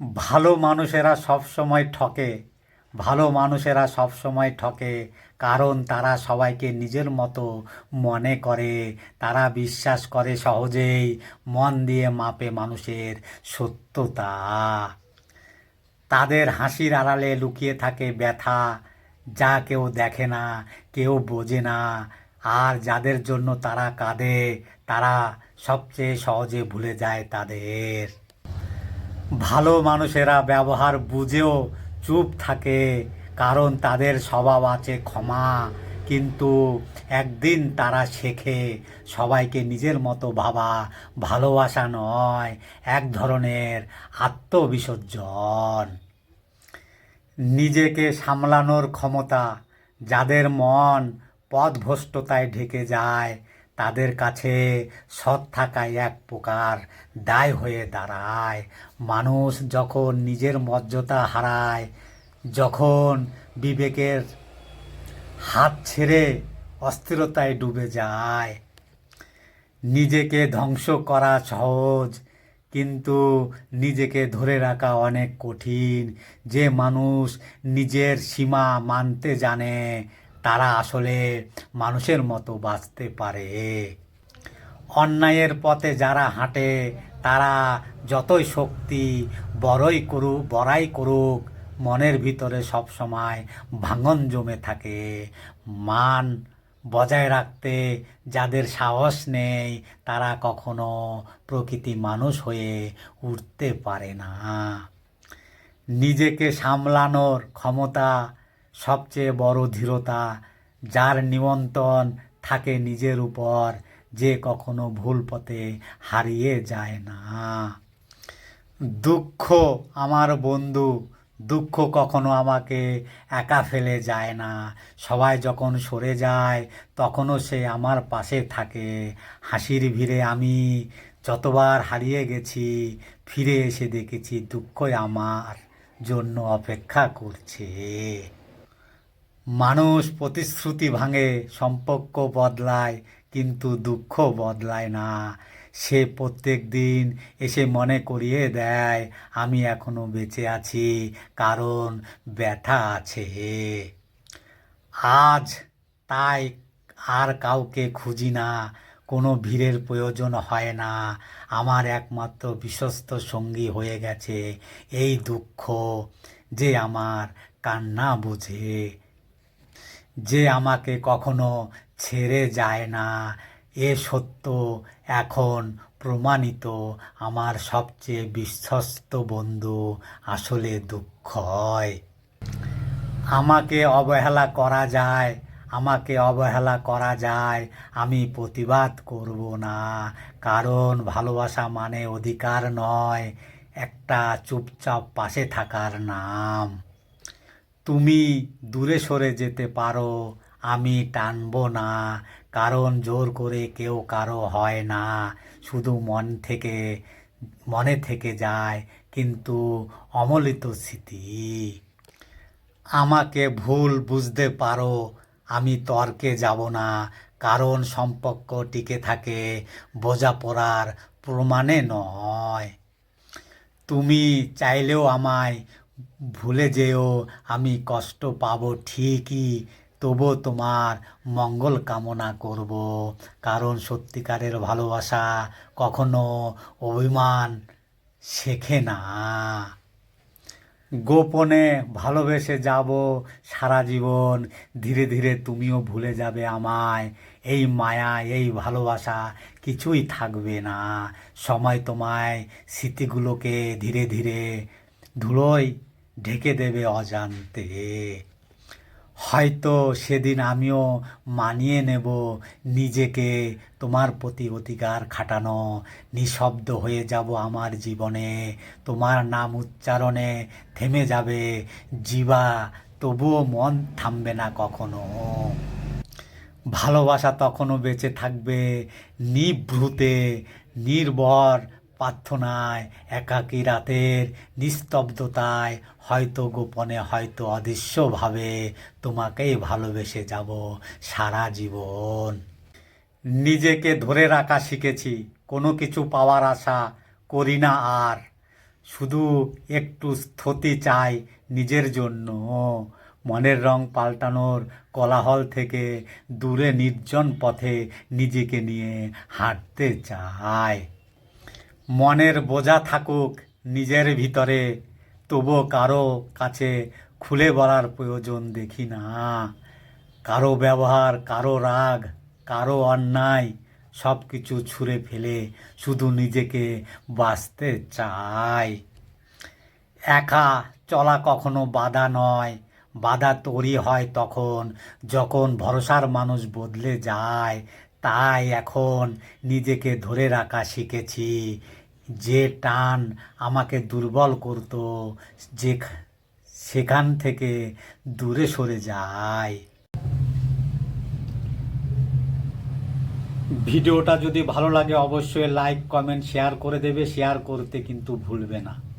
ভালো মানুষেরা সব সময় ঠকে, ভালো মানুষেরা সব সময় ঠকে, কারণ তারা সবাইকে নিজের মতো মনে করে, তারা বিশ্বাস করে সহজেই, মন দিয়ে মাপে মানুষের সত্যতা। তাদের হাসির আড়ালে লুকিয়ে থাকে ব্যথা, যা কেউ দেখে না, কেউ বোঝে না, আর যাদের জন্য তারা কাঁদে, তারা সবচেয়ে সহজে ভুলে যায় তাদের। ভালো মানুষেরা ব্যবহার বুঝেও চুপ থাকে, কারণ তাদের স্বভাব আছে ক্ষমা। কিন্তু একদিন তারা শেখে, সবাইকে নিজের মতো ভাবা ভালোবাসা নয়, এক ধরনের আত্মবিসর্জন। নিজেকে সামলানোর ক্ষমতা যাদের মন পথভ্রষ্টতায় ঢেকে যায় তাদের কাছে সৎ থাকায় এক প্রকার দায় হয়ে দাঁড়ায়। মানুষ যখন নিজের মর্যাদা হারায়, যখন বিবেকের হাত ছেড়ে অস্থিরতায় ডুবে যায়। নিজেকে ধ্বংস করা সহজ, কিন্তু নিজেকে ধরে রাখা অনেক কঠিন। যে মানুষ নিজের সীমা মানতে জানে তারা আসলে মানুষের মতো বাঁচতে পারে। অন্যায়ের পথে যারা হাঁটে, তারা যতই শক্তি বড়ই করুক, বড়াই করুক, মনের ভিতরে সব সময় ভাঙন জমে থাকে। মান বজায় রাখতে যাদের সাহস নেই, তারা কখনো প্রকৃতি মানুষ হয়ে উঠতে পারে না। নিজেকে সামলানোর ক্ষমতা সবচেয়ে বড় ধীরতা, যার নিমন্ত্রণ থাকে নিজের উপর, যে কখনো ভুল পথে হারিয়ে যায় না। দুঃখ আমার বন্ধু, দুঃখ কখনো আমাকে একা ফেলে যায় না। সবাই যখন সরে যায়, তখনও সে আমার পাশে থাকে। হাসির ভিড়ে আমি যতবার হারিয়ে গেছি, ফিরে এসে দেখেছি দুঃখই আমার জন্য অপেক্ষা করছে। মানুষ প্রতিশ্রুতি ভাঙে, সম্পর্ক বদলায়, কিন্তু দুঃখ বদলায় না। সে প্রত্যেক দিন এসে মনে করিয়ে দেয়, আমি এখনও বেঁচে আছি, কারণ ব্যথা আছে। আজ তাই আর কাউকে খুঁজি না, কোনো ভিড়ের প্রয়োজন হয় না। আমার একমাত্র বিশ্বস্ত সঙ্গী হয়ে গেছে, এই দুঃখ যে আমার কান্না বোঝে। যে আমাকে কখনো ছেড়ে যায় না, এ সত্য এখন প্রমাণিত। আমার সবচেয়ে বিশ্বস্ত বন্ধু আসলে দুঃখ হয়। আমাকে অবহেলা করা যায়, আমাকে অবহেলা করা যায়, আমি প্রতিবাদ করব না। কারণ ভালোবাসা মানে অধিকার নয়, একটা চুপচাপ পাশে থাকার নাম। তুমি দূরে সরে যেতে পারো, আমি টানবো না, কারণ জোর করে কেউ কারও হয় না। শুধু মন থেকে, মনে থেকে যায়, কিন্তু অমলিত স্মৃতি। আমাকে ভুল বুঝতে পারো, আমি তর্কে যাব না, কারণ সম্পর্ক টিকে থাকে, বোঝাপড়ার প্রমাণে নয়। তুমি চাইলেও আমায় ভুলে যেও, আমি কষ্ট পাবো ঠিকই, তবু তোমার মঙ্গল কামনা করব। কারণ সত্যিকারের ভালোবাসা কখনো অভিমান শেখে না। গোপনে ভালোবেসে যাব সারা জীবন, ধীরে ধীরে তুমিও ভুলে যাবে আমায়। এই মায়া, এই ভালোবাসা কিছুই থাকবে না। সময় তোমায় স্মৃতিগুলোকে ধীরে ধীরে ধুলোয় ঢেকে দেবে অজান্তে। হয়তো সেদিন আমিও মানিয়ে নেব নিজেকে, তোমার প্রতি অধিকার খাটানো, নিঃশব্দ হয়ে যাব আমার জীবনে, তোমার নাম উচ্চারণে থেমে যাবে, জীবা তবুও মন থামবে না কখনো। ভালোবাসা তখনও বেঁচে থাকবে নিভ্রুতে নির্ভর প্রার্থনায় একাকী রাতের নিস্তব্ধতায় হয়তো গোপনে, হয়তো অদৃশ্যভাবে তোমাকেই ভালোবেসে যাব সারা জীবন। নিজেকে ধরে রাখা শিখেছি, কোনো কিছু পাওয়ার আশা করি না আর। শুধু একটু স্থতি চাই নিজের জন্য। মনের রং পাল্টানোর কোলাহল থেকে দূরে, নির্জন পথে নিজেকে নিয়ে হাঁটতে চায় মনের বোঝা থাকুক নিজের ভিতরে, তবুও কারও কাছে খুলে বলার প্রয়োজন দেখি না। কারও ব্যবহার, কারও রাগ, কারও অন্যায় সব কিছু ছুঁড়ে ফেলে শুধু নিজেকে বাঁচতে চায় একা চলা কখনো বাধা নয়, বাধা তৈরি হয় তখন। যখন ভরসার মানুষ বদলে যায়, তাই এখন নিজেকে ধরে রাখা শিখেছি। যে টান আমাকে দুর্বল করত, যে সেখান থেকে দূরে সরে যায়। ভিডিওটা যদি ভালো লাগে, অবশ্যই লাইক কমেন্ট শেয়ার করে দেবে। শেয়ার করতে কিন্তু ভুলবে না।